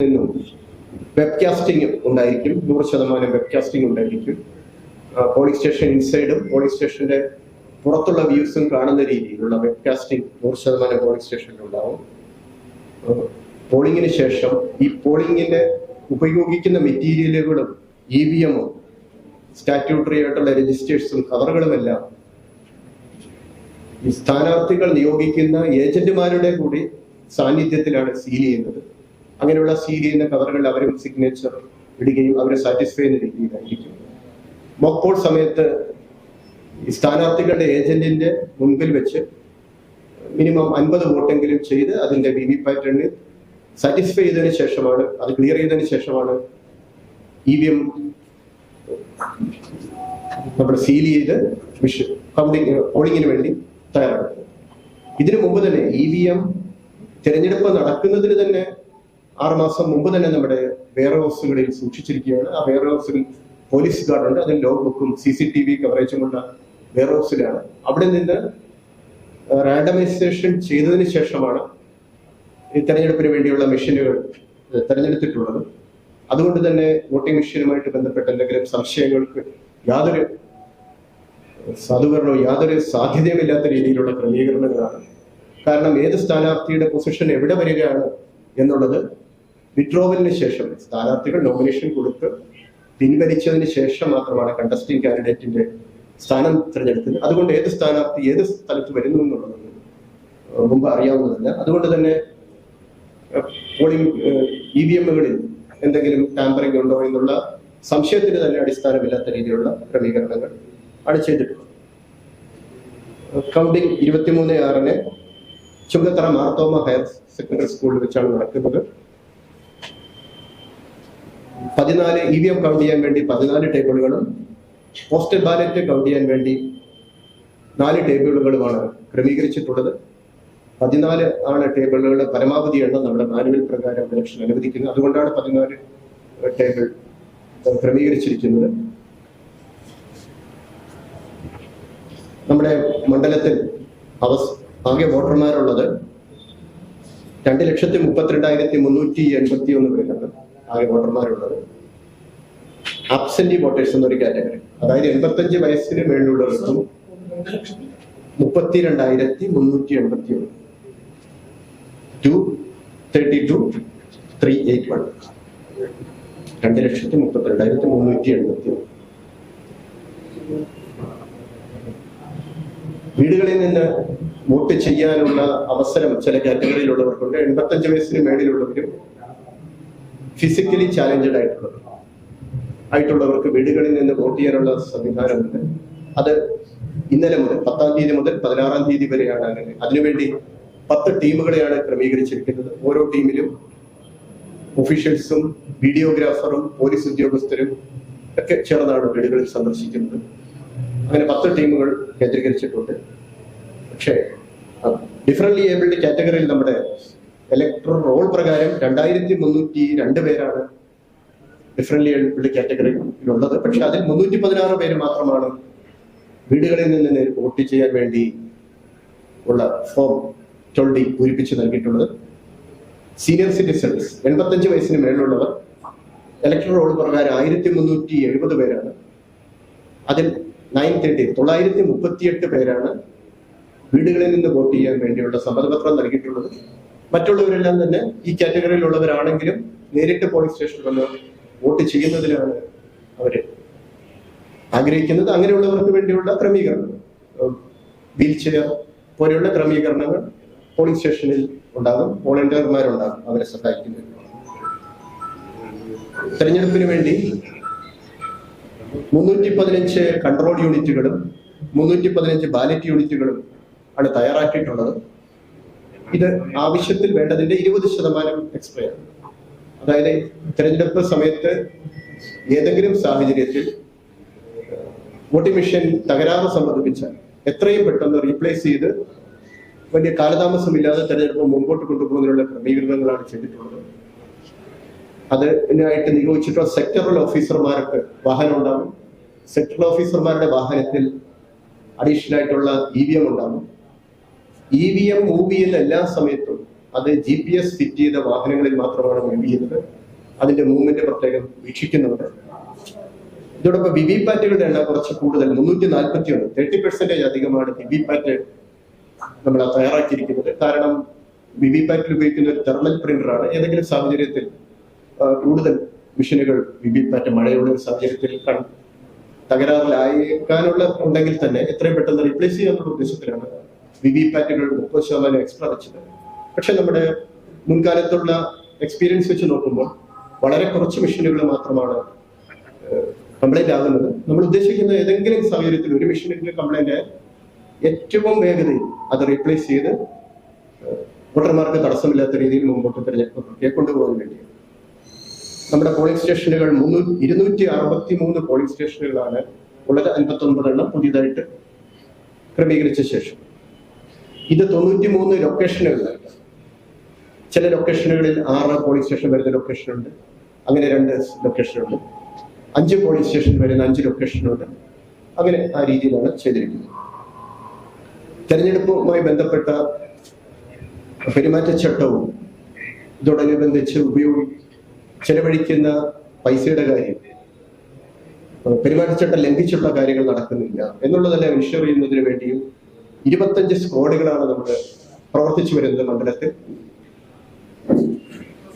നിന്നും വെബ്കാസ്റ്റിംഗ് ഉണ്ടായിരിക്കും. നൂറ് ശതമാനം വെബ്കാസ്റ്റിംഗ് ഉണ്ടായിരിക്കും. പോളിംഗ് സ്റ്റേഷൻ ഇൻസൈഡും പോളിംഗ് സ്റ്റേഷന്റെ പുറത്തുള്ള വ്യൂസും കാണുന്ന രീതിയിലുള്ള വെബ്കാസ്റ്റിംഗ് നൂറ് ശതമാനം പോളിംഗ് സ്റ്റേഷനിൽ ഉണ്ടാവും. പോളിംഗിന് ശേഷം ഈ പോളിംഗിന്റെ ഉപയോഗിക്കുന്ന മെറ്റീരിയലുകളും ഇ വി എമ്മും സ്റ്റാറ്റ്യൂട്ടറി ആയിട്ടുള്ള രജിസ്റ്റേഴ്സും കവറുകളുമെല്ലാം ഈ സ്ഥാനാർത്ഥികൾ നിയോഗിക്കുന്ന ഏജന്റുമാരുടെ കൂടി സാന്നിധ്യത്തിലാണ് സീൽ ചെയ്യുന്നത്. അങ്ങനെയുള്ള സീരിയലിന്റെ കവറുകൾ അവരും സിഗ്നേച്ചർ ഇടുകയും അവരെ സാറ്റിസ്ഫൈ ചെയ്യുന്ന രീതിയിലായിരിക്കും മൊക്കോൾ സമയത്ത് സ്ഥാനാർത്ഥികളുടെ ഏജന്റിന്റെ മുൻപിൽ വെച്ച് മിനിമം അൻപത് വോട്ടെങ്കിലും ചെയ്ത് അതിന്റെ വി വി പാറ്റേണിൽ സാറ്റിസ്ഫൈ ചെയ്തതിനു ശേഷമാണ് അത് ക്ലിയർ ചെയ്തതിനു ശേഷമാണ് ഇ വി എം നമ്മുടെ സീൽ ചെയ്ത് വിഷ് പോളിങ്ങിന് വേണ്ടി തയ്യാറെടുക്കും ഇതിനു മുമ്പ് തന്നെ ഇ വി എം തിരഞ്ഞെടുപ്പ് നടക്കുന്നതിന് തന്നെ ആറുമാസം മുമ്പ് തന്നെ നമ്മുടെ വെയർ ഹൗസുകളിൽ സൂക്ഷിച്ചിരിക്കുകയാണ്. ആ വെയർ ഹൗസിൽ പോലീസ് ഗാർഡുണ്ട് അതിൽ ലോ ബുക്കും സി സി ടി വി കവറേജും ഉള്ള വെയർ ഹൗസിലാണ് അവിടെ നിന്ന് റാൻഡമൈസേഷൻ ചെയ്തതിന് ശേഷമാണ് ഈ തെരഞ്ഞെടുപ്പിന് വേണ്ടിയുള്ള മെഷീനുകൾ തെരഞ്ഞെടുത്തിട്ടുള്ളത്. അതുകൊണ്ട് തന്നെ വോട്ടിംഗ് മെഷീനുമായിട്ട് ബന്ധപ്പെട്ട എന്തെങ്കിലും സംശയങ്ങൾക്ക് യാതൊരു സാധുകരണവും യാതൊരു സാധ്യതയുമില്ലാത്ത രീതിയിലുള്ള ക്രമീകരണങ്ങളാണ്. കാരണം ഏത് സ്ഥാനാർത്ഥിയുടെ പൊസിഷൻ എവിടെ വരികയാണ് എന്നുള്ളത് വിഡ്രോവലിന് ശേഷം സ്ഥാനാർത്ഥികൾ നോമിനേഷൻ കൊടുത്ത് പിൻവലിച്ചതിന് ശേഷം മാത്രമാണ് കണ്ടസ്റ്റിംഗ് കാൻഡിഡേറ്റിന്റെ സ്ഥാനം തിരഞ്ഞെടുക്കുന്നത് അതുകൊണ്ട് ഏത് സ്ഥാനാർത്ഥി ഏത് സ്ഥലത്ത് വരുന്നു എന്നുള്ളത് മുമ്പ് അറിയാവുന്നതല്ല. അതുകൊണ്ട് തന്നെ പോളിംഗ് ഇ വി എമ്മുകളിൽ എന്തെങ്കിലും ടാമ്പറിംഗ് ഉണ്ടോ എന്നുള്ള സംശയത്തിന് തന്നെ അടിസ്ഥാനമില്ലാത്ത രീതിയിലുള്ള ക്രമീകരണങ്ങൾ ആണ് കൗണ്ടിംഗ് ഇരുപത്തിമൂന്ന് ആറിന് ചുങ്കത്തറ മാർത്തോമ ഹയർ സെക്കൻഡറി സ്കൂളിൽ വെച്ചാണ് നടക്കുന്നത്. പതിനാല് ഇ വി എം കൗണ്ട് ചെയ്യാൻ വേണ്ടി പതിനാല് ടേബിളുകളും പോസ്റ്റൽ ബാലറ്റ് കൗണ്ട് ചെയ്യാൻ വേണ്ടി നാല് ടേബിളുകളുമാണ് ക്രമീകരിച്ചിട്ടുള്ളത്. പതിനാല് ആണ് ടേബിളുകളുടെ പരമാവധി എണ്ണം നമ്മുടെ മാനുവൽ പ്രകാരം ഇലക്ഷൻ അനുവദിക്കുന്നത്. അതുകൊണ്ടാണ് പതിനാല് ടേബിൾ ക്രമീകരിച്ചിരിക്കുന്നത്. നമ്മുടെ മണ്ഡലത്തിൽ അവസ് ആകെ വോട്ടർമാരുള്ളത് രണ്ട് ലക്ഷത്തി മുപ്പത്തിരണ്ടായിരത്തി മുന്നൂറ്റി എൺപത്തി ഒന്ന് പേരാണ്. ആകെ വോട്ടർമാരുള്ളത്. ആബ്സെന്റി വോട്ടേഴ്സ് എന്നൊരു കാറ്റഗറി അതായത് എൺപത്തഞ്ച് വയസ്സിന് മേളിലുള്ളവർക്കും മുപ്പത്തിരണ്ടായിരത്തി മുന്നൂറ്റി എൺപത്തി ഒന്ന് to thirty two three eight one രണ്ട് ലക്ഷത്തി മുപ്പത്തി രണ്ടായിരത്തി മുന്നൂറ്റി എൺപത്തി ഒന്ന് വീടുകളിൽ നിന്ന് വോട്ട് ചെയ്യാനുള്ള അവസരം ചില കാറ്റഗറിയിലുള്ളവർക്കുണ്ട് എൺപത്തഞ്ച് വയസ്സിന് മേളിലുള്ളവരും ഫിസിക്കലി ചാലഞ്ചഡ് ആയിട്ടുള്ളവർ ആയിട്ടുള്ളവർക്ക് വീടുകളിൽ നിന്ന് വോട്ട് ചെയ്യാനുള്ള സംവിധാനമുണ്ട്. അത് ഇന്നലെ മുതൽ പത്താം തീയതി മുതൽ പതിനാറാം തീയതി വരെയാണ് അങ്ങനെ. അതിനുവേണ്ടി പത്ത് ടീമുകളെയാണ് ക്രമീകരിച്ചിരിക്കുന്നത്. ഓരോ ടീമിലും ഒഫീഷ്യൽസും വീഡിയോഗ്രാഫറും പോലീസ് ഉദ്യോഗസ്ഥരും ഒക്കെ ചേർന്നാണ് വീടുകളിൽ സന്ദർശിക്കുന്നത്. അങ്ങനെ പത്ത് ടീമുകൾ കേന്ദ്രീകരിച്ചിട്ടുണ്ട്. പക്ഷേ ഡിഫറൻലി ഏബിൾഡ് കാറ്റഗറിയിൽ നമ്മുടെ ഇലക്ട്രൽ റോൾ പ്രകാരം രണ്ടായിരത്തി മുന്നൂറ്റി രണ്ട് പേരാണ് ഡിഫറൻലി ഏബിൾഡ് കാറ്റഗറിയിലുള്ളത് പക്ഷെ അതിൽ മുന്നൂറ്റി പതിനാറ് പേര് മാത്രമാണ് വീടുകളിൽ നിന്ന് വോട്ട് ചെയ്യാൻ വേണ്ടി ഉള്ള ഫോം ചൊള്ളി പൂരിപ്പിച്ച് നൽകിയിട്ടുള്ളത്. സീനിയർ സിറ്റിസൺസ് എൺപത്തഞ്ച് വയസ്സിന് മേളിലുള്ളവർ. ഇലക്ട്രൽ റോൾ പ്രകാരം ആയിരത്തി മുന്നൂറ്റി എഴുപത് പേരാണ്. അതിൽ നയൻ തേർട്ടി തൊള്ളായിരത്തി മുപ്പത്തിയെട്ട് പേരാണ് വീടുകളിൽ നിന്ന് വോട്ട് ചെയ്യാൻ വേണ്ടിയുള്ള സമ്മതപത്രം നൽകിയിട്ടുള്ളത്. മറ്റുള്ളവരെല്ലാം തന്നെ ഈ കാറ്റഗറിയിലുള്ളവരാണെങ്കിലും നേരിട്ട് പോളിംഗ് സ്റ്റേഷനിൽ വന്ന് വോട്ട് ചെയ്യുന്നതിനാണ് അവർ ആഗ്രഹിക്കുന്നത്. അങ്ങനെയുള്ളവർക്ക് വേണ്ടിയുള്ള ക്രമീകരണം. വീൽ ചെയർ പോലെയുള്ള ക്രമീകരണങ്ങൾ പോളിംഗ് സ്റ്റേഷനിൽ ഉണ്ടാകും. വോളണ്ടിയർമാരുണ്ടാകും അവരെ സഹായിക്കുന്നത് തെരഞ്ഞെടുപ്പിന് വേണ്ടി മുന്നൂറ്റി പതിനഞ്ച് കൺട്രോൾ യൂണിറ്റുകളും മുന്നൂറ്റി പതിനഞ്ച് ബാലറ്റ് യൂണിറ്റുകളും ആണ് തയ്യാറാക്കിയിട്ടുള്ളത്. ഇത് ആവശ്യത്തിൽ വേണ്ടതിന്റെ ഇരുപത് ശതമാനം എക്സ്പയർ അതായത് തെരഞ്ഞെടുപ്പ് സമയത്ത് ഏതെങ്കിലും സാഹചര്യത്തിൽ വോട്ടിംഗ് മെഷീൻ തകരാറ് സംഭവിച്ചാൽ എത്രയും പെട്ടെന്ന് റീപ്ലേസ് ചെയ്ത് വലിയ കാലതാമസമില്ലാതെ തെരഞ്ഞെടുപ്പ് മുമ്പോട്ട് കൊണ്ടുപോകുന്നതിനുള്ള ക്രമീകരണങ്ങളാണ് ചെയ്തിട്ടുള്ളത്. അത് ഇതിനായിട്ട് നിയോഗിച്ചിട്ടുള്ള സെക്ടറൽ ഓഫീസർമാർക്ക് വാഹനം ഉണ്ടാകും. സെക്ടറൽ ഓഫീസർമാരുടെ വാഹനത്തിൽ അഡീഷണൽ ആയിട്ടുള്ള ഇ വി എം ഉണ്ടാകും. ഇ വി എം മൂവ് ചെയ്യുന്ന എല്ലാ സമയത്തും അത് ജി പി എസ് ഫിറ്റ് ചെയ്ത വാഹനങ്ങളിൽ മാത്രമാണ് മൂവ് ചെയ്യുന്നത്. അതിന്റെ മൂവ്മെന്റ് പ്രത്യേകം വീക്ഷിക്കുന്നുണ്ട് ഇതോടൊപ്പം വി വി പാറ്റുകളുടെ എണ്ണം കുറച്ച് കൂടുതൽ മുന്നൂറ്റി നാൽപ്പത്തി ഒന്ന് തേർട്ടി പെർസെന്റേജ് അധികമാണ് വി വി പാറ്റ് നമ്മൾ തയ്യാറാക്കിയിരിക്കുന്നത്. കാരണം വി വി പാറ്റിൽ ഉപയോഗിക്കുന്ന ഒരു തെർമൽ പ്രിന്ററാണ് ഏതെങ്കിലും സാഹചര്യത്തിൽ കൂടുതൽ മെഷീനുകൾ വി വി പാറ്റ് മഴയുള്ള ഒരു സാഹചര്യത്തിൽ തകരാറിലായേക്കാനുള്ള ഉണ്ടെങ്കിൽ തന്നെ എത്രയും പെട്ടെന്ന് റീപ്ലേസ് ചെയ്യാനുള്ള ഉദ്ദേശത്തിലാണ് വി വി പാറ്റുകൾ മുപ്പത് ശതമാനം എക്സ്ട്രാ വെച്ചത് പക്ഷെ നമ്മുടെ മുൻകാലത്തുള്ള എക്സ്പീരിയൻസ് വെച്ച് നോക്കുമ്പോൾ വളരെ കുറച്ച് മെഷീനുകൾ മാത്രമാണ് കംപ്ലൈന്റ് ആകുന്നത്. നമ്മൾ ഉദ്ദേശിക്കുന്ന ഏതെങ്കിലും സാഹചര്യത്തിൽ ഒരു മെഷീനിൽ കംപ്ലൈന്റ് ഏറ്റവും വേഗതയിൽ അത് റീപ്ലേസ് ചെയ്ത് വോട്ടർമാർക്ക് തടസ്സമില്ലാത്ത രീതിയിൽ മുമ്പോട്ട് തിരഞ്ഞെടുപ്പ് കൊണ്ടുപോകാൻ വേണ്ടി. നമ്മുടെ പോളിംഗ് സ്റ്റേഷനുകൾ മുന്നൂ ഇരുന്നൂറ്റി അറുപത്തി മൂന്ന് പോളിംഗ് സ്റ്റേഷനുകളാണ് ഉള്ളത്. അൻപത്തി ഒൻപത് എണ്ണം പുതിയതായിട്ട് ക്രമീകരിച്ച ശേഷം. ഇത് തൊണ്ണൂറ്റി മൂന്ന് ലൊക്കേഷനുകളിലായിട്ട് ചില ലൊക്കേഷനുകളിൽ ആറ് പോളിംഗ് സ്റ്റേഷൻ വരുന്ന ലൊക്കേഷനുണ്ട് അങ്ങനെ രണ്ട് ലൊക്കേഷനുണ്ട് അഞ്ച് പോളിംഗ് സ്റ്റേഷൻ വരുന്ന അഞ്ച് ലൊക്കേഷനുണ്ട് അങ്ങനെ ആ രീതിയിലാണ് ചെയ്തിരിക്കുന്നത്. തെരഞ്ഞെടുപ്പുമായി ബന്ധപ്പെട്ട പെരുമാറ്റച്ചട്ടവും ഇതോടനുബന്ധിച്ച് ഉപയോഗി ചെലവഴിക്കുന്ന പൈസയുടെ കാര്യം പെരുമാറ്റച്ചട്ടം ലംഘിച്ചുള്ള കാര്യങ്ങൾ നടക്കുന്നില്ല. എന്നുള്ളതെല്ലാം എൻഷുർ ചെയ്യുന്നതിന് വേണ്ടിയും ഇരുപത്തഞ്ച് സ്ക്വാഡുകളാണ് നമ്മൾ പ്രവർത്തിച്ചു വരുന്നത് മണ്ഡലത്തിൽ.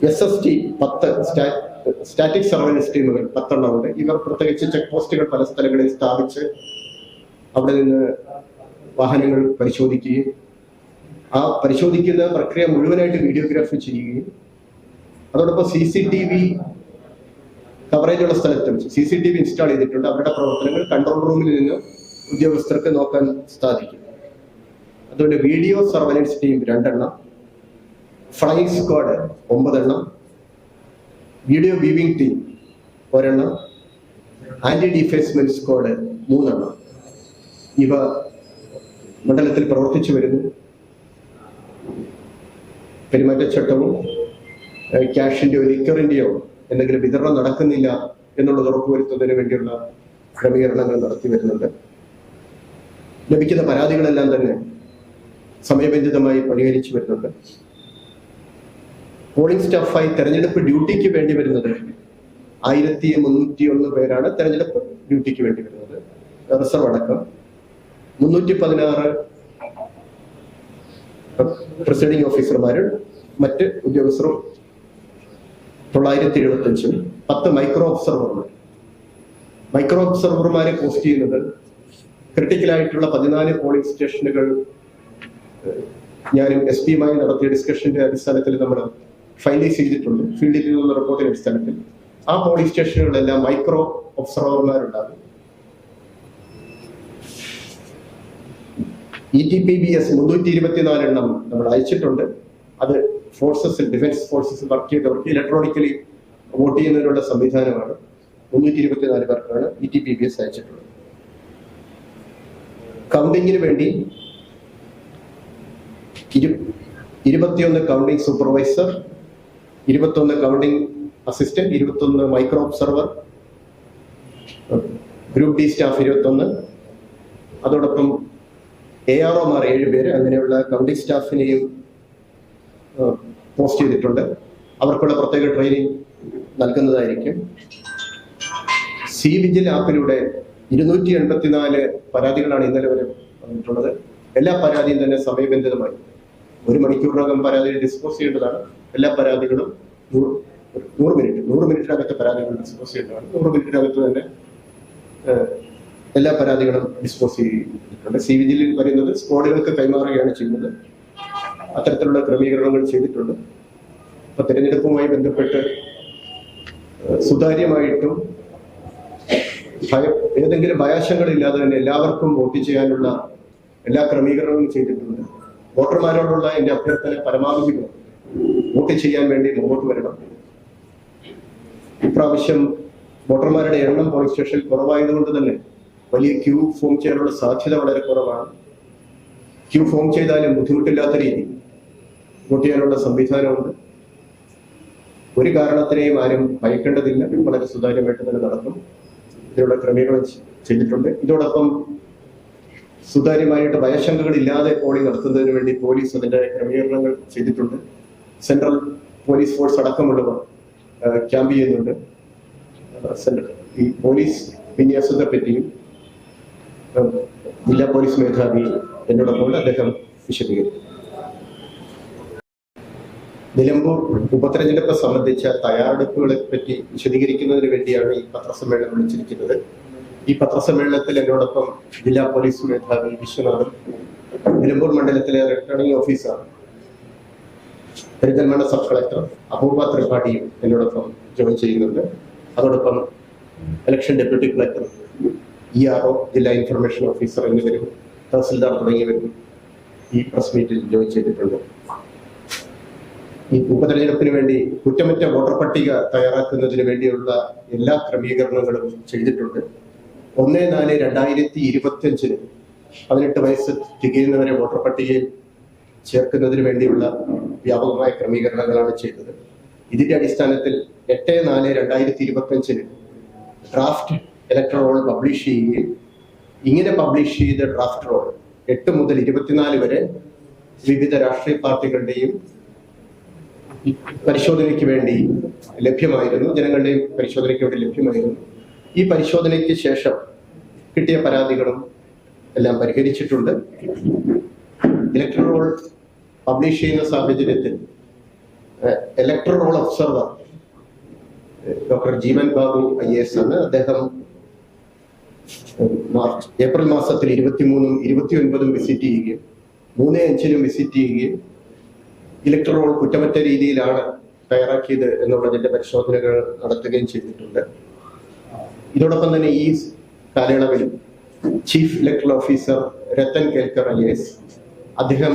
എസ് എസ് ടി പത്ത് സ്റ്റാറ്റിക് സർവൈലൻസ് ടീമുകൾ പത്തെണ്ണം ഉണ്ട് ഇവർ പ്രത്യേകിച്ച് ചെക്ക് പോസ്റ്റുകൾ പല സ്ഥലങ്ങളിൽ സ്ഥാപിച്ച് അവിടെ നിന്ന് വാഹനങ്ങൾ പരിശോധിക്കുകയും ആ പരിശോധിക്കുന്ന പ്രക്രിയ മുഴുവനായിട്ട് വീഡിയോഗ്രാഫി ചെയ്യുകയും അതോടൊപ്പം C C T V coverage ഉള്ള സ്ഥലത്തും C C T V install ചെയ്തിട്ടുണ്ട്. അവരുടെ പ്രവർത്തനങ്ങൾ കൺട്രോൾ റൂമിൽ നിന്ന് ഉദ്യോഗസ്ഥർക്ക് നോക്കാൻ സാധിക്കും. അതുപോലെ വീഡിയോ സർവലൻസ് ടീം രണ്ടെണ്ണം ഫ്ലൈ സ്ക്വാഡ് ഒമ്പതെണ്ണം വീഡിയോ വീവിംഗ് ടീം ഒരെണ്ണം ആന്റി ഡിഫേസ്മെന്റ് സ്ക്വാഡ് മൂന്നെണ്ണം. ഇവ മണ്ഡലത്തിൽ പ്രവർത്തിച്ചു വരുന്നു. പെരുമാറ്റച്ചട്ടവും ക്യാഷിന്റെയോ ലിക്കറിന്റെയോ എന്തെങ്കിലും വിതരണം നടക്കുന്നില്ല എന്നുള്ളത് ഉറപ്പുവരുത്തുന്നതിന് വേണ്ടിയുള്ള ക്രമീകരണങ്ങൾ നടത്തി വരുന്നുണ്ട്. ലഭിക്കുന്ന പരാതികളെല്ലാം തന്നെ സമയബന്ധിതമായി പരിഹരിച്ചു വരുന്നുണ്ട്. പോളിംഗ് സ്റ്റാഫായി തെരഞ്ഞെടുപ്പ് ഡ്യൂട്ടിക്ക് വേണ്ടി വരുന്നത് ആയിരത്തി മുന്നൂറ്റി ഒന്ന് പേരാണ് തെരഞ്ഞെടുപ്പ് ഡ്യൂട്ടിക്ക് വേണ്ടി വരുന്നത്. റിസർവ് അടക്കം മുന്നൂറ്റി പതിനാറ് പ്രിസൈഡിംഗ് ഓഫീസർമാരും മറ്റ് ഉദ്യോഗസ്ഥരും തൊള്ളായിരത്തി എഴുപത്തി അഞ്ചും പത്ത് മൈക്രോ ഒബ്സർവർമാർ. മൈക്രോ ഒബ്സർവർമാരെ പോസ്റ്റ് ചെയ്യുന്നത് ക്രിട്ടിക്കലായിട്ടുള്ള പതിനാല് പോളിംഗ് സ്റ്റേഷനുകൾ ഞാനും എസ് പിയുമായി നടത്തിയ ഡിസ്കഷന്റെ അടിസ്ഥാനത്തിൽ നമ്മൾ ഫൈനലൈസ് ചെയ്തിട്ടുണ്ട്. ഫീൽഡിൽ നിന്നുള്ള റിപ്പോർട്ടിന്റെ അടിസ്ഥാനത്തിൽ. ആ പോളിംഗ് സ്റ്റേഷനുകളിലെല്ലാം micro ഒബ്സർവർമാരുണ്ടാകും. E T P B S മുന്നൂറ്റി ഇരുപത്തിനാല് എണ്ണം നമ്മൾ അയച്ചിട്ടുണ്ട്. അത് ഫോഴ്സസിൽ ഡിഫൻസ് ഫോഴ്സസ് വർക്ക് ചെയ്തവർക്ക് ഇലക്ട്രോണിക്കലി വോട്ട് ചെയ്യുന്നതിനുള്ള സംവിധാനമാണ്. മുന്നൂറ്റി ഇരുപത്തിനാല് പേർക്കാണ് E T P B S അയച്ചിട്ടുള്ളത്. കൗണ്ടിങ്ങിന് വേണ്ടി ഇരു ഇരുപത്തിയൊന്ന് കൗണ്ടിംഗ് സൂപ്പർവൈസർ ഇരുപത്തൊന്ന് കൗണ്ടിംഗ് അസിസ്റ്റന്റ് ഇരുപത്തൊന്ന് micro observer group D staff ഇരുപത്തൊന്ന് അതോടൊപ്പം എ ആർ ഒമാർ ഏഴ് പേര് അങ്ങനെയുള്ള കൗണ്ടിംഗ് സ്റ്റാഫിനെയും പോസ്റ്റ് ചെയ്തിട്ടുണ്ട്. അവർക്കുള്ള പ്രത്യേക ട്രെയിനിങ് നൽകുന്നതായിരിക്കും. സി വിജിൽ ആപ്പിലൂടെ ഇരുന്നൂറ്റി എൺപത്തിനാല് പരാതികളാണ് ഇന്നലെ വരെ വന്നിട്ടുള്ളത്. എല്ലാ പരാതിയും തന്നെ സമയബന്ധിതമായി. ഒരു മണിക്കൂറിനകം പരാതികൾ ഡിസ്പോസ് ചെയ്യേണ്ടതാണ്. എല്ലാ പരാതികളും നൂറ് നൂറ് മിനിറ്റ് നൂറ് മിനിറ്റിനകത്തെ പരാതികൾ ഡിസ്പോസ് ചെയ്യേണ്ടതാണ്. നൂറ് മിനിറ്റിനകത്ത് തന്നെ എല്ലാ പരാതികളും ഡിസ്പോസ് ചെയ്തിട്ടുണ്ട്. സി വിജിലിൽ പറയുന്നത് സ്കോഡുകൾക്ക് കൈമാറുകയാണ് ചെയ്യുന്നത്. അത്തരത്തിലുള്ള ക്രമീകരണങ്ങൾ ചെയ്തിട്ടുണ്ട്. അപ്പൊ തിരഞ്ഞെടുപ്പുമായി ബന്ധപ്പെട്ട് സുതാര്യമായിട്ടും ഭയം ഏതെങ്കിലും ഭയാശങ്കകളില്ലാതെ തന്നെ എല്ലാവർക്കും വോട്ട് ചെയ്യാനുള്ള എല്ലാ ക്രമീകരണങ്ങളും ചെയ്തിട്ടുണ്ട്. വോട്ടർമാരോടുള്ള എന്റെ അഭ്യർത്ഥന പരമാവധി വോട്ട് ചെയ്യാൻ വേണ്ടി മുമ്പോട്ട് വരണം. ഇപ്രാവശ്യം വോട്ടർമാരുടെ എണ്ണം പോളിംഗ് സ്റ്റേഷനിൽ കുറവായതുകൊണ്ട് തന്നെ വലിയ ക്യൂ ഫോം ചെയ്യാനുള്ള സാധ്യത വളരെ കുറവാണ്. ക്യൂ ഫോം ചെയ്താലും ബുദ്ധിമുട്ടില്ലാത്ത രീതി വോട്ട് ചെയ്യാനുള്ള സംവിധാനമുണ്ട്. ഒരു കാരണത്തിനെയും ആരും ഭയക്കേണ്ടതില്ല. വളരെ സുതാര്യമായിട്ട് തന്നെ നടക്കും. ഇതിനുള്ള ക്രമീകരണം ചെയ്തിട്ടുണ്ട്. ഇതോടൊപ്പം സുതാര്യമായിട്ട് ഭയശങ്കകൾ ഇല്ലാതെ പോളിംഗ് നടത്തുന്നതിന് വേണ്ടി പോലീസ് അതിന്റെ ക്രമീകരണങ്ങൾ ചെയ്തിട്ടുണ്ട്. സെൻട്രൽ പോലീസ് ഫോഴ്സ് അടക്കമുള്ളവർ ക്യാമ്പ് ചെയ്യുന്നുണ്ട്. ഈ പോലീസ് വിന്യാസത്തെ പറ്റിയും ജില്ലാ പോലീസ് മേധാവി എന്നോടൊപ്പം അദ്ദേഹം വിശദീകരിക്കും. നിലമ്പൂർ ഉപതെരഞ്ഞെടുപ്പ് സംബന്ധിച്ച തയ്യാറെടുപ്പുകളെ പറ്റി വിശദീകരിക്കുന്നതിന് വേണ്ടിയാണ് ഈ പത്രസമ്മേളനം വിളിച്ചിരിക്കുന്നത്. ഈ പത്രസമ്മേളനത്തിൽ എന്നോടൊപ്പം ജില്ലാ പോലീസ് മേധാവി വിശ്വനാഥൻ നിലമ്പൂർ മണ്ഡലത്തിലെ returning officer Perinthalmanna sub collector Apoorva ത്രിപാഠിയും എന്നോടൊപ്പം ജോയിൻ ചെയ്യുന്നുണ്ട്. അതോടൊപ്പം election deputy collector E R O ജില്ലാ ഇൻഫർമേഷൻ ഓഫീസർ എന്നിവരും തഹസിൽദാർ തുടങ്ങിയവരും ഈ പ്രസ് മീറ്റിൽ ജോയിൻ ചെയ്തിട്ടുണ്ട്. ഈ ഉപതെരഞ്ഞെടുപ്പിന് വേണ്ടി കുറ്റമറ്റ വോട്ടർ പട്ടിക തയ്യാറാക്കുന്നതിന് വേണ്ടിയുള്ള എല്ലാ ക്രമീകരണങ്ങളും ചെയ്തിട്ടുണ്ട്. ഒന്ന് നാല് രണ്ടായിരത്തി ഇരുപത്തി അഞ്ചിന് പതിനെട്ട് വയസ്സ് തികയുന്നവരെ വോട്ടർ പട്ടികയിൽ ചേർക്കുന്നതിന് വേണ്ടിയുള്ള വ്യാപകമായ ക്രമീകരണങ്ങളാണ് ചെയ്തത്. ഇതിന്റെ അടിസ്ഥാനത്തിൽ എട്ട് നാല് രണ്ടായിരത്തി ഇരുപത്തി അഞ്ചിന് ഡ്രാഫ്റ്റ് ഇലക്ട്രൽ റോൾ പബ്ലിഷ് ചെയ്യുകയും ഇങ്ങനെ പബ്ലിഷ് ചെയ്ത ഡ്രാഫ്റ്റ് റോൾ എട്ട് മുതൽ ഇരുപത്തിനാല് വരെ വിവിധ രാഷ്ട്രീയ പാർട്ടികളുടെയും പരിശോധനയ്ക്ക് വേണ്ടി ലഭ്യമായിരുന്നു. ജനങ്ങളുടെയും പരിശോധനയ്ക്ക് വേണ്ടി ലഭ്യമായിരുന്നു. ഈ പരിശോധനയ്ക്ക് ശേഷം കിട്ടിയ പരാതികളും എല്ലാം പരിഹരിച്ചിട്ടുണ്ട്. ഇലക്ട്രൽ റോൾ പബ്ലിഷ് ചെയ്യുന്ന സാഹചര്യത്തിൽ electoral roll observer doctor Jeevan Babu I S ആണ്. അദ്ദേഹം മാർച്ച് ഏപ്രിൽ മാസത്തിൽ ഇരുപത്തിമൂന്നും ഇരുപത്തിയൊൻപതും വിസിറ്റ് ചെയ്യുകയും മൂന്ന് അഞ്ചിനും വിസിറ്റ് ചെയ്യുകയും ഇലക്ട്രൽ റോൾ കുറ്റമറ്റ രീതിയിലാണ് തയ്യാറാക്കിയത് എന്നുള്ളതിന്റെ പരിശോധനകൾ നടത്തുകയും ചെയ്തിട്ടുണ്ട്. ഇതോടൊപ്പം തന്നെ ഈ കാലയളവിൽ chief electoral officer Rathan Kelkar I S അദ്ദേഹം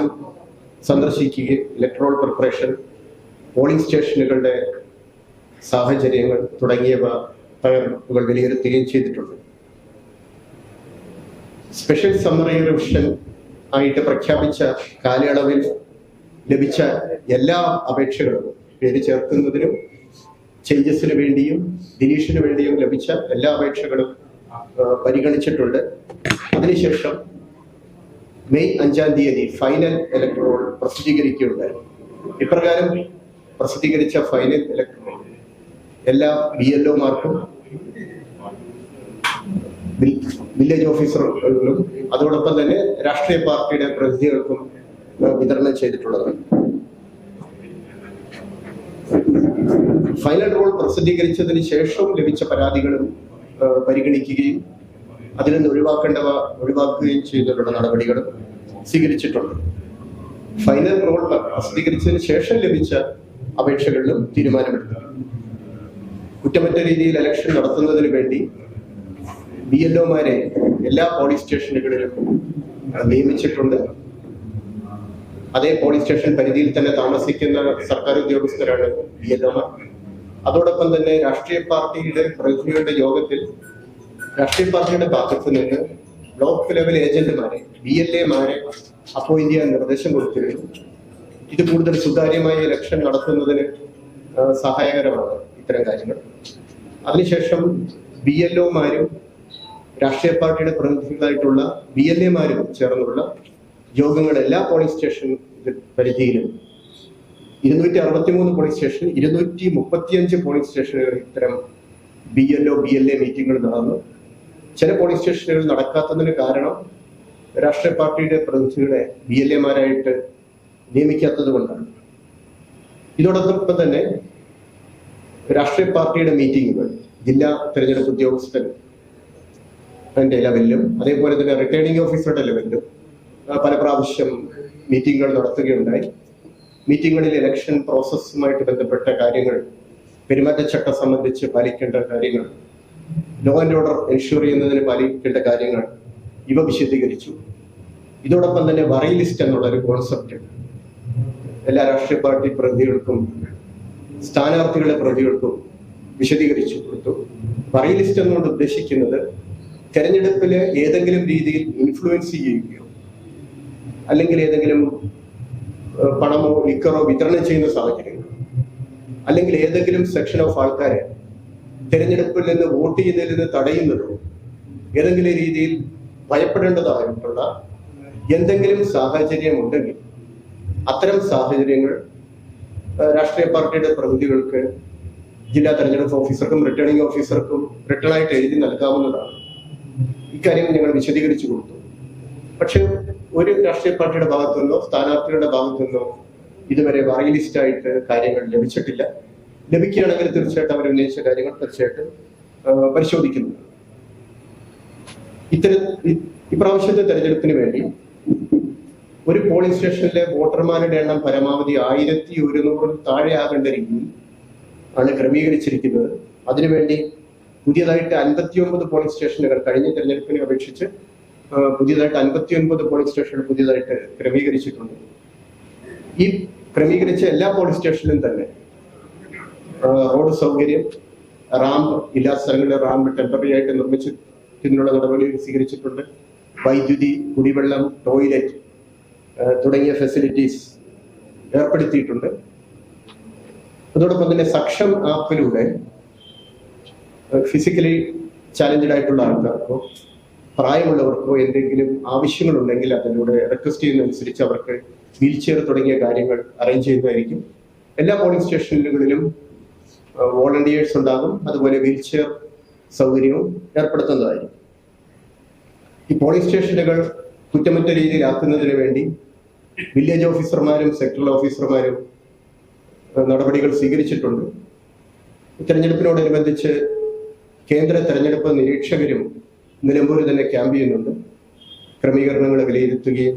സന്ദർശിക്കുകയും ഇലക്ട്രോൾ പ്രിപ്പറേഷൻ പോളിംഗ് സ്റ്റേഷനുകളുടെ സാഹചര്യങ്ങൾ തുടങ്ങിയവ തയ്യാറെടുപ്പുകൾ വിലയിരുത്തുകയും ചെയ്തിട്ടുണ്ട്. സ്പെഷ്യൽ സമ്മറി റിവിഷൻ ആയിട്ട് പ്രഖ്യാപിച്ച കാലയളവിൽ ലഭിച്ച എല്ലാ അപേക്ഷകളും പേര് ചേർക്കുന്നതിനും ചേഞ്ചസിന് വേണ്ടിയും ദിനീഷിന് വേണ്ടിയും ലഭിച്ച എല്ലാ അപേക്ഷകളും പരിഗണിച്ചിട്ടുണ്ട്. അതിനുശേഷം മെയ് അഞ്ചാം തീയതി ഫൈനൽ ഇലക്ട്രോൾ പ്രസിദ്ധീകരിക്കുകയുണ്ടായി. ഇപ്രകാരം പ്രസിദ്ധീകരിച്ച ഫൈനൽ ഇലക്ട്രോൾ എല്ലാ ബി എൽ ഒമാർക്കും വില്ലേജ് ഓഫീസറുകളും അതോടൊപ്പം തന്നെ രാഷ്ട്രീയ പാർട്ടിയുടെ പ്രതിനിധികൾക്കും വിതരണം ചെയ്തിട്ടുള്ളതാണ്. ഫൈനൽ റോൾ പ്രസിദ്ധീകരിച്ചതിന് ശേഷം ലഭിച്ച പരാതികളും പരിഗണിക്കുകയും അതിൽ നിന്ന് ഒഴിവാക്കേണ്ടവ ഒഴിവാക്കുകയും ചെയ്തിട്ടുള്ള നടപടികളും സ്വീകരിച്ചിട്ടുണ്ട്. ഫൈനൽ റോൾ പ്രസിദ്ധീകരിച്ചതിന് ശേഷം ലഭിച്ച അപേക്ഷകളിലും തീരുമാനമെടുത്തു. കുറ്റമറ്റ രീതിയിൽ ഇലക്ഷൻ നടത്തുന്നതിന് വേണ്ടി ബി എൽ ഒമാരെ എല്ലാ പോളിംഗ് സ്റ്റേഷനുകളിലും നിയമിച്ചിട്ടുണ്ട്. അതേ പോളിംഗ് സ്റ്റേഷൻ പരിധിയിൽ തന്നെ താമസിക്കുന്ന സർക്കാർ ഉദ്യോഗസ്ഥരാണ് ബി എൽ ഒമാർ അതോടൊപ്പം തന്നെ രാഷ്ട്രീയ പാർട്ടിയുടെ പ്രതിനിധികളുടെ യോഗത്തിൽ രാഷ്ട്രീയ പാർട്ടിയുടെ ഭാഗത്ത് നിന്ന് ബ്ലോക്ക് ലെവൽ ഏജന്റുമാരെ ബി എൽ എമാരെ അപ്പോയിന്റ് ചെയ്യാൻ നിർദ്ദേശം കൊടുത്തിരുന്നു. ഇത് കൂടുതൽ സുതാര്യമായ ഇലക്ഷൻ നടത്തുന്നതിന് സഹായകരമാണ് ഇത്തരം കാര്യങ്ങൾ. അതിനുശേഷം ബി എൽ ഒമാരും രാഷ്ട്രീയ പാർട്ടിയുടെ പ്രതിനിധികളായിട്ടുള്ള ബി എൽ എമാരും ചേർന്നുള്ള യോഗങ്ങൾ എല്ലാ പോളിംഗ് സ്റ്റേഷൻ പരിധിയിലും ഇരുന്നൂറ്റി അറുപത്തി മൂന്ന് പോളിംഗ് സ്റ്റേഷൻ ഇരുന്നൂറ്റി മുപ്പത്തിയഞ്ച് പോളിംഗ് സ്റ്റേഷനുകളിൽ ഇത്തരം B L O B L A മീറ്റിംഗുകൾ നടന്നു. ചില പോളിംഗ് സ്റ്റേഷനുകൾ നടക്കാത്തതിന് കാരണം രാഷ്ട്രീയ പാർട്ടിയുടെ പ്രതിനിധികളെ ബി എൽ എമാരായിട്ട് നിയമിക്കാത്തത് കൊണ്ടാണ്. ഇതോടൊപ്പം തന്നെ രാഷ്ട്രീയ പാർട്ടിയുടെ മീറ്റിങ്ങുകൾ ജില്ലാ തെരഞ്ഞെടുപ്പ് ഉദ്യോഗസ്ഥൻ അതിന്റെ ലെവലിലും അതേപോലെ തന്നെ റിട്ടേണിംഗ് ഓഫീസറുടെ ലെവലിലും പല പ്രാവശ്യം മീറ്റിങ്ങുകൾ നടത്തുകയുണ്ടായി. മീറ്റിംഗുകളിൽ ഇലക്ഷൻ പ്രോസസ്സുമായിട്ട് ബന്ധപ്പെട്ട കാര്യങ്ങൾ പെരുമാറ്റച്ചട്ടം സംബന്ധിച്ച് പാലിക്കേണ്ട കാര്യങ്ങൾ ലോ ആൻഡ് ഓർഡർ എൻഷുർ ചെയ്യുന്നതിന് പാലിക്കേണ്ട കാര്യങ്ങൾ ഇവ വിശദീകരിച്ചു. ഇതോടൊപ്പം തന്നെ വറി ലിസ്റ്റ് എന്നുള്ള ഒരു കോൺസെപ്റ്റ് എല്ലാ രാഷ്ട്രീയ പാർട്ടി പ്രതികൾക്കും സ്ഥാനാർത്ഥികളുടെ പ്രതികൾക്കും വിശദീകരിച്ചു കൊടുത്തു. വറി ലിസ്റ്റ് എന്നുകൊണ്ട് ഉദ്ദേശിക്കുന്നത് തെരഞ്ഞെടുപ്പിൽ ഏതെങ്കിലും രീതിയിൽ ഇൻഫ്ലുവൻസ് ചെയ്യുകയോ അല്ലെങ്കിൽ ഏതെങ്കിലും പണമോ ലിക്കറോ വിതരണം ചെയ്യുന്ന സാഹചര്യങ്ങൾ അല്ലെങ്കിൽ ഏതെങ്കിലും സെക്ഷൻ ഓഫ് ആൾക്കാരെ തിരഞ്ഞെടുപ്പിൽ നിന്ന് വോട്ട് ചെയ്യുന്നതിൽ നിന്ന് തടയുന്നതോ ഏതെങ്കിലും രീതിയിൽ ഭയപ്പെടേണ്ടതായിട്ടുള്ള എന്തെങ്കിലും സാഹചര്യം ഉണ്ടെങ്കിൽ അത്തരം സാഹചര്യങ്ങൾ രാഷ്ട്രീയ പാർട്ടിയുടെ പ്രതിനിധികൾക്ക് ജില്ലാ തെരഞ്ഞെടുപ്പ് ഓഫീസർക്കും റിട്ടേണിംഗ് ഓഫീസർക്കും റിട്ടേൺ ആയിട്ട് എഴുതി നൽകാവുന്നതാണ്. ഇക്കാര്യം ഞങ്ങൾ വിശദീകരിച്ചു കൊടുത്തു. പക്ഷെ ഒരു രാഷ്ട്രീയ പാർട്ടിയുടെ ഭാഗത്തു നിന്നോ സ്ഥാനാർത്ഥികളുടെ ഭാഗത്തു നിന്നോ ഇതുവരെ വറയിലിസ്റ്റ് ആയിട്ട് കാര്യങ്ങൾ ലഭിച്ചിട്ടില്ല. ലഭിക്കുകയാണെങ്കിൽ തീർച്ചയായിട്ടും അവർ ഉന്നയിച്ച കാര്യങ്ങൾ തീർച്ചയായിട്ടും പരിശോധിക്കുന്നു. ഇത്തരം ഇപ്രാവശ്യത്തെ തെരഞ്ഞെടുപ്പിന് വേണ്ടി ഒരു പോളിംഗ് സ്റ്റേഷനിലെ വോട്ടർമാരുടെ എണ്ണം പരമാവധി ആയിരത്തി ഒരുന്നൂറിൽ താഴെ ആകേണ്ട രീതിയിൽ ആണ് ക്രമീകരിച്ചിരിക്കുന്നത്. അതിനുവേണ്ടി പുതിയതായിട്ട് അൻപത്തിയൊമ്പത് പോളിംഗ് സ്റ്റേഷനുകൾ കഴിഞ്ഞ തെരഞ്ഞെടുപ്പിനെ അപേക്ഷിച്ച് ആ, അൻപത്തി ഒൻപത് പോളിംഗ് സ്റ്റേഷനുകൾ പുതിയതായിട്ട് ക്രമീകരിച്ചിട്ടുണ്ട്. ഈ ക്രമീകരിച്ച എല്ലാ പോളിംഗ് സ്റ്റേഷനിലും തന്നെ റോഡ് സൗകര്യം റാമ്പ് ഇല്ലാത്ത സ്ഥലങ്ങളിൽ റാമ്പ് ടെമ്പററി ആയിട്ട് നിർമ്മിച്ചതിനുള്ള നടപടികൾ സ്വീകരിച്ചിട്ടുണ്ട്. വൈദ്യുതി കുടിവെള്ളം ടോയ്ലറ്റ് തുടങ്ങിയ ഫെസിലിറ്റീസ് ഏർപ്പെടുത്തിയിട്ടുണ്ട്. അതോടൊപ്പം തന്നെ സക്ഷം ആപ്പിലൂടെ ഫിസിക്കലി ചാലഞ്ചഡ് ആയിട്ടുള്ള ആൾക്കാർക്കോ പ്രായമുള്ളവർക്കോ എന്തെങ്കിലും ആവശ്യങ്ങളുണ്ടെങ്കിൽ അതിലൂടെ റിക്വസ്റ്റ് ചെയ്യുന്നതനുസരിച്ച് അവർക്ക് വീൽ ചെയർ തുടങ്ങിയ കാര്യങ്ങൾ അറേഞ്ച് ചെയ്യുന്നതായിരിക്കും എല്ലാ പോളിംഗ് സ്റ്റേഷനുകളിലും വോളണ്ടിയേഴ്സ് ഉണ്ടാകും. അതുപോലെ വീൽ ചെയർ സൗകര്യവും ഏർപ്പെടുത്തുന്നതായിരിക്കും. ഈ പോളിംഗ് സ്റ്റേഷനുകൾ കുറ്റമറ്റ രീതിയിലാക്കുന്നതിന് വേണ്ടി വില്ലേജ് ഓഫീസർമാരും സെക്ടറൽ ഓഫീസർമാരും നടപടികൾ സ്വീകരിച്ചിട്ടുണ്ട്. തെരഞ്ഞെടുപ്പിനോടനുബന്ധിച്ച് കേന്ദ്ര തെരഞ്ഞെടുപ്പ് നിരീക്ഷകരും നിലമ്പൂരിൽ തന്നെ ക്യാമ്പ് ചെയ്യുന്നുണ്ട്. ക്രമീകരണങ്ങൾ വിലയിരുത്തുകയും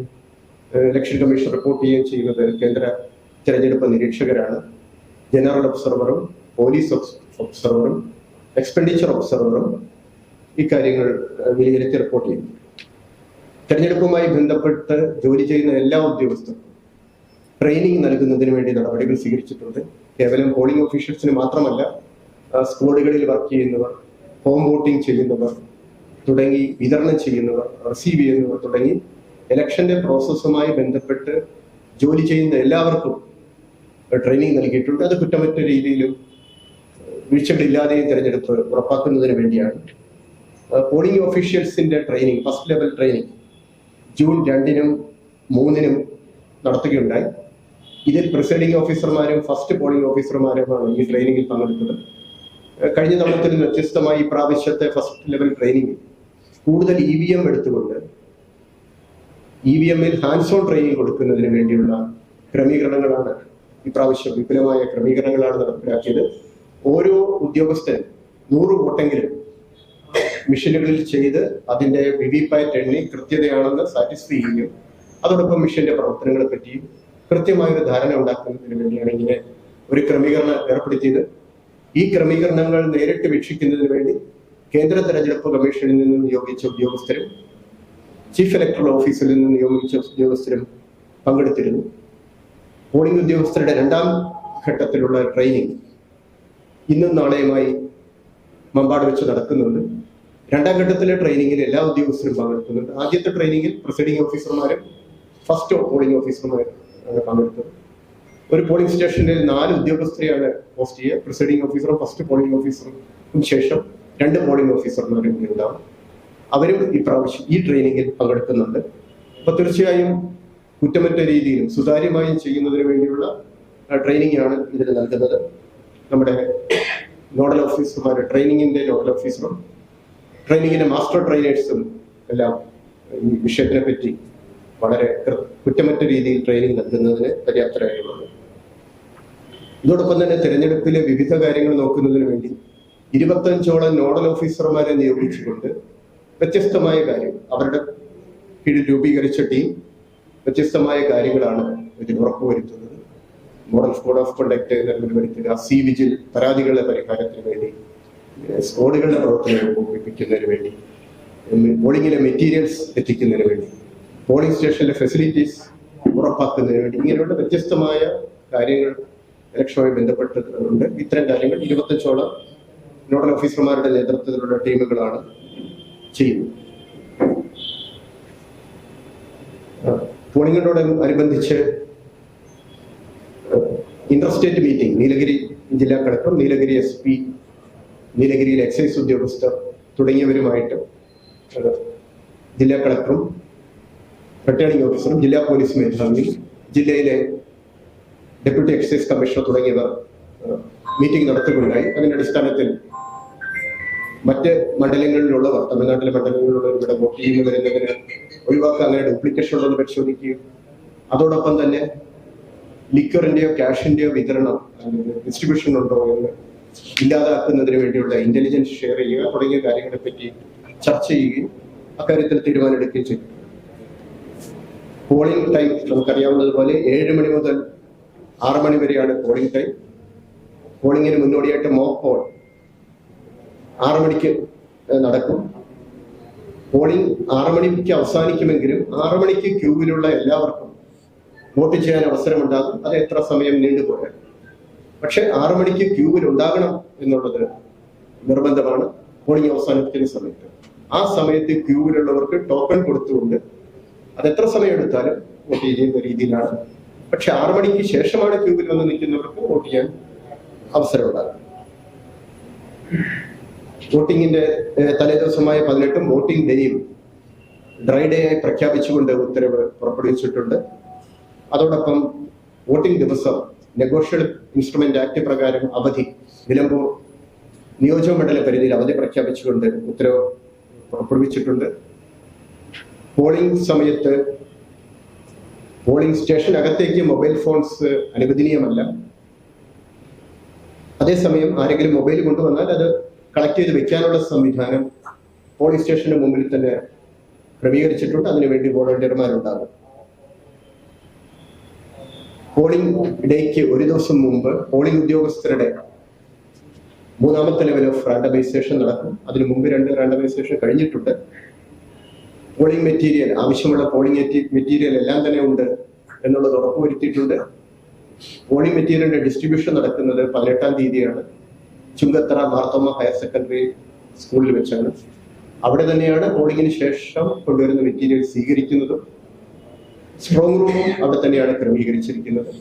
ഇലക്ഷൻ കമ്മീഷൻ റിപ്പോർട്ട് ചെയ്യുകയും ചെയ്യുന്നത് കേന്ദ്ര തെരഞ്ഞെടുപ്പ് നിരീക്ഷകരാണ്. ജനറൽ ഒബ്സർവറും പോലീസ് ഒബ്സർവറും എക്സ്പെൻഡിച്ചർ ഒബ്സർവറും ഇക്കാര്യങ്ങൾ വിലയിരുത്തി റിപ്പോർട്ട് ചെയ്യും തെരഞ്ഞെടുപ്പുമായി ബന്ധപ്പെട്ട് ജോലി ചെയ്യുന്ന എല്ലാ ഉദ്യോഗസ്ഥർക്കും ട്രെയിനിങ് നൽകുന്നതിന് വേണ്ടി നടപടികൾ സ്വീകരിച്ചിട്ടുണ്ട്. കേവലം പോളിംഗ് ഓഫീഷ്യൽസിന് മാത്രമല്ല സ്കൂളുകളിൽ വർക്ക് ചെയ്യുന്നവർ ഹോം വോട്ടിംഗ് ചെയ്യുന്നവർ തുടങ്ങി വിതരണം ചെയ്യുന്നവർ റിസീവ് ചെയ്യുന്നവർ തുടങ്ങി ഇലക്ഷന്റെ പ്രോസസ്സുമായി ബന്ധപ്പെട്ട് ജോലി ചെയ്യുന്ന എല്ലാവർക്കും ട്രെയിനിങ് നൽകിയിട്ടുണ്ട്. അത് കുറ്റമറ്റ രീതിയിലും വീഴ്ചകളില്ലാതെയും തിരഞ്ഞെടുപ്പ് ഉറപ്പാക്കുന്നതിന് വേണ്ടിയാണ്. Polling ഓഫീഷ്യൽസിന്റെ training first level training June രണ്ടിനും മൂന്നിനും നടത്തുകയുണ്ടായി. ഇതിൽ പ്രിസൈഡിംഗ് ഓഫീസർമാരും ഫസ്റ്റ് പോളിംഗ് ഓഫീസർമാരുമാണ് ഈ ട്രെയിനിങ്ങിൽ പങ്കെടുത്തത്. കഴിഞ്ഞ തവണത്തിൽ വ്യത്യസ്തമായി ഈ പ്രാവശ്യത്തെ ഫസ്റ്റ് ലെവൽ ട്രെയിനിങ്ങിൽ കൂടുതൽ ഇ വി എം എടുത്തുകൊണ്ട് ഇ വി എമ്മിൽ ഹാൻഡ്സ് ഓൺ ട്രെയിനിങ് കൊടുക്കുന്നതിന് വേണ്ടിയുള്ള ക്രമീകരണങ്ങളാണ് ഇപ്രാവശ്യം വിപുലമായ ക്രമീകരണങ്ങളാണ് നടപ്പിലാക്കിയത്. ഓരോ ഉദ്യോഗസ്ഥൻ നൂറ് വോട്ടെങ്കിലും മിഷനുകളിൽ ചെയ്ത് അതിന്റെ വിവി പാറ്റ് എണ്ണി കൃത്യതയാണെന്ന് സാറ്റിസ്ഫൈ ചെയ്യും. അതോടൊപ്പം മിഷന്റെ പ്രവർത്തനങ്ങളെ പറ്റിയും കൃത്യമായ ഒരു ധാരണ ഉണ്ടാക്കുന്നതിന് വേണ്ടിയാണ് ഇങ്ങനെ ഒരു ക്രമീകരണം ഏർപ്പെടുത്തിയത്. ഈ ക്രമീകരണങ്ങൾ നേരിട്ട് വീക്ഷിക്കുന്നതിന് വേണ്ടി കേന്ദ്ര തെരഞ്ഞെടുപ്പ് കമ്മീഷനിൽ നിന്ന് നിയോഗിച്ച ഉദ്യോഗസ്ഥരും ചീഫ് ഇലക്ടറൽ ഓഫീസിൽ നിന്ന് നിയോഗിച്ച ഉദ്യോഗസ്ഥരും പങ്കെടുത്തിരുന്നു. പോളിംഗ് ഉദ്യോഗസ്ഥരുടെ രണ്ടാം ഘട്ടത്തിലുള്ള ട്രെയിനിങ് ഇന്നും നാളെയുമായി മമ്പാട് വെച്ച് നടക്കുന്നുണ്ട്. രണ്ടാം ഘട്ടത്തിലെ ട്രെയിനിങ്ങിൽ എല്ലാ ഉദ്യോഗസ്ഥരും പങ്കെടുക്കുന്നുണ്ട്. ആദ്യത്തെ ട്രെയിനിങ്ങിൽ പ്രസിഡിംഗ് ഓഫീസർമാരും ഫസ്റ്റ് പോളിംഗ് ഓഫീസർമാരും പങ്കെടുത്തത്. ഒരു പോളിംഗ് സ്റ്റേഷനിൽ നാല് ഉദ്യോഗസ്ഥരെയാണ് പോസ്റ്റ് ചെയ്യുക. പ്രിസൈഡിംഗ് ഓഫീസറും ഫസ്റ്റ് പോളിംഗ് ഓഫീസറും ശേഷം രണ്ട് പോളിംഗ് ഓഫീസർമാരും കൂടി ഉണ്ടാവും അവരും ഈ പ്രാവശ്യം ഈ ട്രെയിനിങ്ങിൽ പങ്കെടുക്കുന്നുണ്ട്. അപ്പൊ തീർച്ചയായും കുറ്റമറ്റ രീതിയിലും സുതാര്യമായും ചെയ്യുന്നതിന് വേണ്ടിയുള്ള ട്രെയിനിങ് ആണ് ഇതിൽ നൽകുന്നത്. നമ്മുടെ നോഡൽ ഓഫീസർമാർ ട്രെയിനിങ്ങിന്റെ നോഡൽ ഓഫീസറും ട്രെയിനിങ്ങിന്റെ മാസ്റ്റർ ട്രെയിനേഴ്സും എല്ലാം ഈ വിഷയത്തിനെ പറ്റി വളരെ കുറ്റമറ്റ രീതിയിൽ ട്രെയിനിങ് നൽകുന്നതിന് പര്യാപ്തരായിട്ടുള്ളത് ഇതോടൊപ്പം തന്നെ തിരഞ്ഞെടുപ്പിലെ വിവിധ കാര്യങ്ങൾ നോക്കുന്നതിന് വേണ്ടി ഇരുപത്തഞ്ചോളം നോഡൽ ഓഫീസർമാരെ നിയോഗിച്ചുകൊണ്ട് വ്യത്യസ്തമായ കാര്യം അവരുടെ കീഴിൽ രൂപീകരിച്ച ടീം വ്യത്യസ്തമായ കാര്യങ്ങളാണ് ഇതിൽ ഉറപ്പുവരുത്തുന്നത്. മോഡൽ കോഡ് ഓഫ് കണ്ടക്ട് വരുത്തുക സി വിജിൽ പരാതികളുടെ പരിഹാരത്തിന് വേണ്ടി സ്കോഡുകളുടെ പ്രവർത്തനങ്ങൾ പ്രവർത്തനം ഏകോപിപ്പിക്കുന്നതിന് വേണ്ടി പോളിങ്ങിലെ മെറ്റീരിയൽസ് എത്തിക്കുന്നതിന് വേണ്ടി പോളിംഗ് സ്റ്റേഷനിലെ ഫെസിലിറ്റീസ് ഉറപ്പാക്കുന്നതിന് വേണ്ടി ഇങ്ങനെയുള്ള വ്യത്യസ്തമായ കാര്യങ്ങൾ ഇലക്ഷനുമായി ബന്ധപ്പെട്ടിട്ടുണ്ട് ഇത്തരം കാര്യങ്ങൾ ഇരുപത്തഞ്ചോളം നോഡൽ ഓഫീസർമാരുടെ നേതൃത്വത്തിലുള്ള ടീമുകളാണ് ചെയ്യുന്നത്. പോളിങ്ങിനോട് പോളിംഗിനോട് അനുബന്ധിച്ച് ഇന്റർസ്റ്റേറ്റ് മീറ്റിംഗ് നീലഗിരി ജില്ലാ കളക്ടർ നീലഗിരി എസ് പി നീലഗിരിയിലെ എക്സൈസ് ഉദ്യോഗസ്ഥർ തുടങ്ങിയവരുമായിട്ട് ജില്ലാ കളക്ടറും റിട്ടേണിംഗ് ഓഫീസറും ജില്ലാ പോലീസ് മേധാവിയും ജില്ലയിലെ ഡെപ്യൂട്ടി എക്സൈസ് കമ്മീഷണർ തുടങ്ങിയവർ മീറ്റിംഗ് നടത്തുകയുണ്ടായി. അതിന്റെ അടിസ്ഥാനത്തിൽ മറ്റ് മണ്ഡലങ്ങളിലുള്ളവർ തമിഴ്നാട്ടിലെ മണ്ഡലങ്ങളിലുള്ളവർ ഇവിടെ വോട്ട് ചെയ്യുന്ന വരുന്നവര് ഒഴിവാക്കുക അങ്ങനെ ഡ്യൂപ്ലിക്കേഷൻ ഉള്ളത് പരിശോധിക്കുകയും അതോടൊപ്പം തന്നെ ലിക്വറിന്റെയോ ക്യാഷിന്റെയോ വിതരണം ഡിസ്ട്രിബ്യൂഷൻ ഉണ്ടോ എന്ന് ഇല്ലാതാക്കുന്നതിന് വേണ്ടിയുള്ള ഇന്റലിജൻസ് ഷെയർ ചെയ്യുക തുടങ്ങിയ കാര്യങ്ങളെ പറ്റി ചർച്ച ചെയ്യുകയും അക്കാര്യത്തിൽ തീരുമാനമെടുക്കുകയും ചെയ്തു പോളിംഗ് ടൈം നമുക്കറിയാവുന്നതുപോലെ ഏഴ് മണി മുതൽ ആറ് മണി വരെയാണ് പോളിംഗ് ടൈം പോളിംഗിന് മുന്നോടിയായിട്ട് മോക്ക് പോൾ ആറ് മണിക്ക് നടക്കും. പോളിംഗ് ആറു മണിക്ക് അവസാനിക്കുമെങ്കിലും ആറു മണിക്ക് ക്യൂവിലുള്ള എല്ലാവർക്കും വോട്ട് ചെയ്യാൻ അവസരമുണ്ടാകും. അത് എത്ര സമയം നീണ്ടുപോയാൽ പക്ഷെ ആറു മണിക്ക് ക്യൂവിൽ ഉണ്ടാകണം എന്നുള്ളത് നിർബന്ധമാണ്. പോളിംഗ് അവസാനിക്കുന്ന സമയത്ത്. ആ സമയത്ത് ക്യൂവിലുള്ളവർക്ക് ടോക്കൺ കൊടുത്തുകൊണ്ട് അത് എത്ര സമയം എടുത്താലും വോട്ട് ചെയ്യുന്ന രീതിയിലാണ്. പക്ഷെ ആറു മണിക്ക് ശേഷമാണ് ക്യൂവിൽ വന്ന് നിൽക്കുന്നവർക്ക് വോട്ട് ചെയ്യാൻ അവസരം ഉണ്ടാകും വോട്ടിങ്ങിന്റെ തലേ തലേദിവസമായ പതിനെട്ടും വോട്ടിംഗ് ഡേയും ഡ്രൈ ഡേ ആയി പ്രഖ്യാപിച്ചുകൊണ്ട് ഉത്തരവ് പുറപ്പെടുവിച്ചിട്ടുണ്ട്. അതോടൊപ്പം വോട്ടിംഗ് ദിവസം നെഗോഷ്യൽ ഇൻസ്ട്രുമെന്റ് ആക്ട് പ്രകാരം അവധി നിലമ്പൂർ നിയോജക മണ്ഡല പരിധിയിൽ അവധി പ്രഖ്യാപിച്ചുകൊണ്ട് ഉത്തരവ് പുറപ്പെടുവിച്ചിട്ടുണ്ട്. പോളിംഗ് സമയത്ത് പോളിംഗ് സ്റ്റേഷൻ അകത്തേക്ക് മൊബൈൽ ഫോൺസ് അനുവദനീയമല്ല. അതേസമയം ആരെങ്കിലും മൊബൈൽ കൊണ്ടുവന്നാൽ അത് കളക്ട് ചെയ്ത് വെക്കാനുള്ള സംവിധാനം പോളിംഗ് സ്റ്റേഷന് മുമ്പിൽ തന്നെ ക്രമീകരിച്ചിട്ടുണ്ട്. അതിനുവേണ്ടി വോളണ്ടിയർമാരുണ്ടാകും. പോളിംഗ് ഡേക്ക് ഒരു ദിവസം മുമ്പ് പോളിംഗ് ഉദ്യോഗസ്ഥരുടെ മൂന്നാമത്തെ ലെവൽ ഓഫ് റാൻഡമൈസേഷൻ നടക്കും. അതിനു മുമ്പ് രണ്ട് റാൻഡമൈസേഷൻ കഴിഞ്ഞിട്ടുണ്ട്. പോളിംഗ് മെറ്റീരിയൽ ആവശ്യമുള്ള പോളിംഗ് മെറ്റീരിയൽ എല്ലാം തന്നെ ഉണ്ട് എന്നുള്ളത് ഉറപ്പുവരുത്തിയിട്ടുണ്ട്. പോളിംഗ് മെറ്റീരിയലിന്റെ ഡിസ്ട്രിബ്യൂഷൻ നടക്കുന്നത് പതിനെട്ടാം തീയതിയാണ്. ചുങ്കത്തറ മാർത്തോമ ഹയർ സെക്കൻഡറി സ്കൂളിൽ വെച്ചാണ്. അവിടെ തന്നെയാണ് കോഡിങ്ങിന് ശേഷം കൊണ്ടുവരുന്ന മെറ്റീരിയൽ സ്വീകരിക്കുന്നതും. സ്ട്രോങ് റൂമും അവിടെ തന്നെയാണ് ക്രമീകരിച്ചിരിക്കുന്നത്.